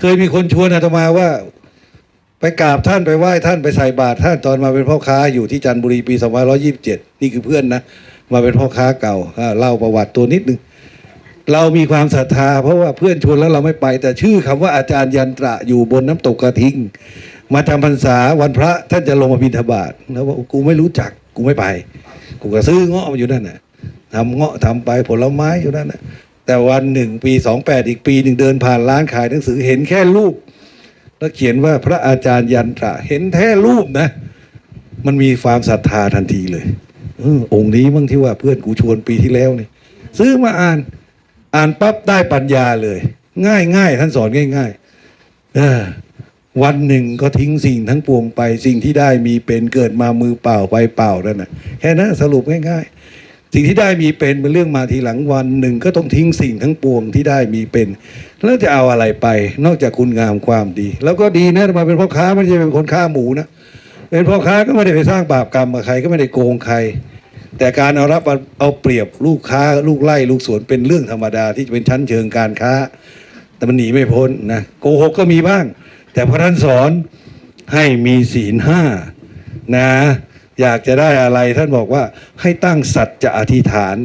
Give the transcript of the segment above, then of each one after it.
เคยมีคนชวนอาตมาว่า ไปกราบท่านไปไหว้ท่านไปใส่บาตรท่านตอนมาเป็นพ่อค้าอยู่ที่จันทบุรีปี2527 นี่คือเพื่อนนะ มาเป็นพ่อค้าเก่าเล่าประวัติตัวนิดนึง เรามีความศรัทธา เพราะว่าเพื่อนชวนแล้วเราไม่ไป แต่ชื่อคำว่าอาจารย์ยันตระอยู่บนน้ำตกกระทิง มาจำพรรษาวันพระท่านจะลงมาบิณฑบาตแล้วว่ากูไม่รู้จักกูไม่ไป กูก็ซื้อเงาะมาอยู่นั่นน่ะทำเงาะทำไปผลไม้อยู่นั่นน่ะ แต่วันหนึ่งปีสองแปดอีกปีหนึ่งเดินผ่านร้านขายหนังสือเห็นแค่รูป แล้วเขียนว่าพระอาจารย์ยันตระ เห็นแค่รูปนะ มันมีความศรัทธาทันทีเลยเออองค์นี้มั่งที่ว่าเพื่อนกูชวนปีที่แล้วนี่ซื้อมาอ่านอ่านปั๊บได้ปัญญาเลย ง่ายง่ายท่านสอนง่ายง่ายๆวันหนึ่งก็ทิ้งสิ่งทั้งปวงไป สิ่งที่ได้มีเป็นเกิดมามือเปล่าไปเปล่านั่นนะแค่นั้นสรุปง่ายๆ สิ่งที่ได้มีเป็นเป็นเรื่องมาทีหลังวันหนึ่งก็ต้องทิ้งสิ่งทั้งปวงที่ได้มีเป็น แล้วจะเอาอะไรไปนอกจากคุณงามความดี แล้วก็ดีนะมาเป็นพ่อค้าไม่ใช่เป็นคนฆ่าหมูนะเป็นพ่อค้าก็ไม่ได้ไปสร้างบาปกรรมกับใครก็ไม่ได้โกงใคร แต่การเอารับเอาเปรียบลูกค้าลูกไล่ลูกสวนเป็นเรื่องธรรมดาที่จะเป็นชั้นเชิงการค้า แต่มันหนีไม่พ้นนะโกหกก็มีบ้าง แต่พระท่านสอนให้มีศีลห้านะ อยากจะได้อะไรท่านบอกว่าให้ตั้งสัจจะอธิษฐาน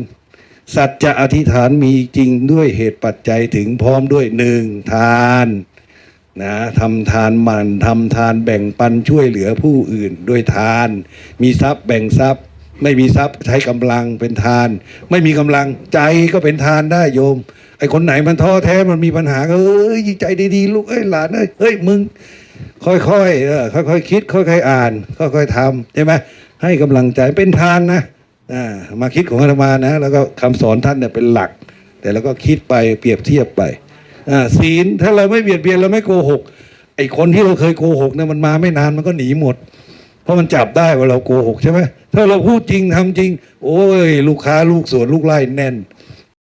สัจจะอธิษฐานมีจริงด้วยเหตุปัจจัยถึงพร้อมด้วยหนึ่งทานนะทำทานหมันทำทานแบ่งปันช่วยเหลือผู้อื่นด้วยทาน มีทรัพย์แบ่งทรัพย์ ไม่มีทรัพย์ใช้กำลังเป็นทาน ไม่มีกำลังใจก็เป็นทานได้โยมไอ้คนไหนมันท้อแท้มันมีปัญหาก็เอ้ยใจดีๆลูกเอ้ยหลานเอ้ยเฮ้ยมึง ค่อยๆเออค่อยๆคิด ค่อยๆอ่าน ค่อยๆทำใช่ไหมให้กำลังใจเป็นทานนะอ่ามาคิดของอาตมานะ แล้วก็คำสอนท่านเนี่ยเป็นหลัก แต่แล้วก็คิดไปเปรียบเทียบไปอ่าศีลถ้าเราไม่เบียดเบียนเราไม่โกหกไอ้คนที่เราเคยโกหกเนี่ยมันมาไม่นานมันก็หนีหมด เพราะมันจับได้ว่าเราโกหกใช่ไหมถ้าเราพูดจริงทำจริง โอ้ย ลูกค้าลูกสวนลูกไร่แน่น